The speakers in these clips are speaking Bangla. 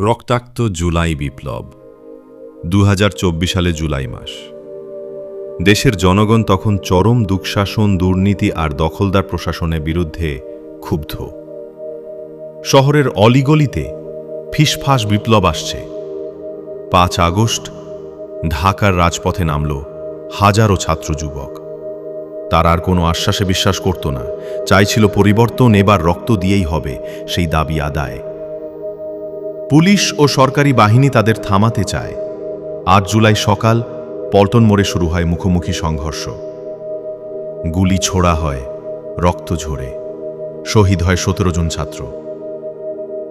রক্তাক্ত জুলাই বিপ্লব দু হাজার চব্বিশ সালে জুলাই মাস। দেশের জনগণ তখন চরম দুঃশাসন, দুর্নীতি আর দখলদার প্রশাসনের বিরুদ্ধে ক্ষুব্ধ। শহরের অলিগলিতে ফিসফাস বিপ্লব আসছে। পাঁচ আগস্ট ঢাকার রাজপথে নামল হাজারো ছাত্র যুবক। তার আর কোনো আশ্বাসে বিশ্বাস করত না। চাইছিল পরিবর্তন, এবার রক্ত দিয়েই হবে সেই দাবি আদায়। পুলিশ ও সরকারি বাহিনী তাদের থামাতে চায়। আট জুলাই সকাল পল্টন মোড়ে শুরু হয় মুখোমুখি সংঘর্ষ। গুলি ছোড়া হয়, রক্ত ঝরে। শহীদ হয় সতেরো জন ছাত্র।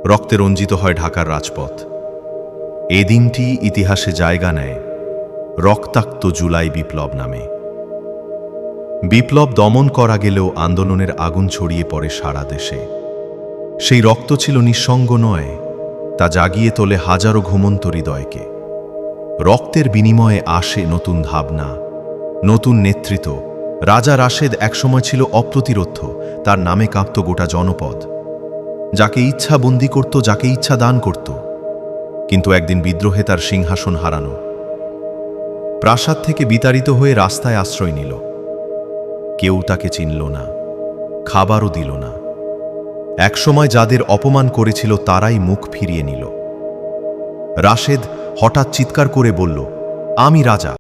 রক্তে রঞ্জিত হয় ঢাকার রাজপথ। এ দিনটি ইতিহাসে জায়গা নেয় রক্তাক্ত জুলাই বিপ্লব নামে। বিপ্লব দমন করা গেলেও আন্দোলনের আগুন ছড়িয়ে পড়ে সারা দেশে। সেই রক্ত ছিল নিঃসঙ্গ নয় তা জাগিয়ে তোলে হাজারো ঘুমন্ত হৃদয়কে। রক্তের বিনিময়ে আসে নতুন ভাবনা, নতুন নেতৃত্ব। রাজা রাশেদ একসময় ছিল অপ্রতিরোধ্য, তার নামে কাঁপত গোটা জনপদ। যাকে ইচ্ছা বন্দি করত, যাকে ইচ্ছা দান করত। কিন্তু একদিন বিদ্রোহে তার সিংহাসন হারানো। প্রাসাদ থেকে বিতাড়িত হয়ে রাস্তায় আশ্রয় নিল। কেউ তাকে চিনল না, খাবারও দিল না। একসময় যাদের অপমান করেছিল তারাই মুখ ফিরিয়ে নিল। রাশেদ হঠাৎ চিৎকার করে বলল, আমি রাজা।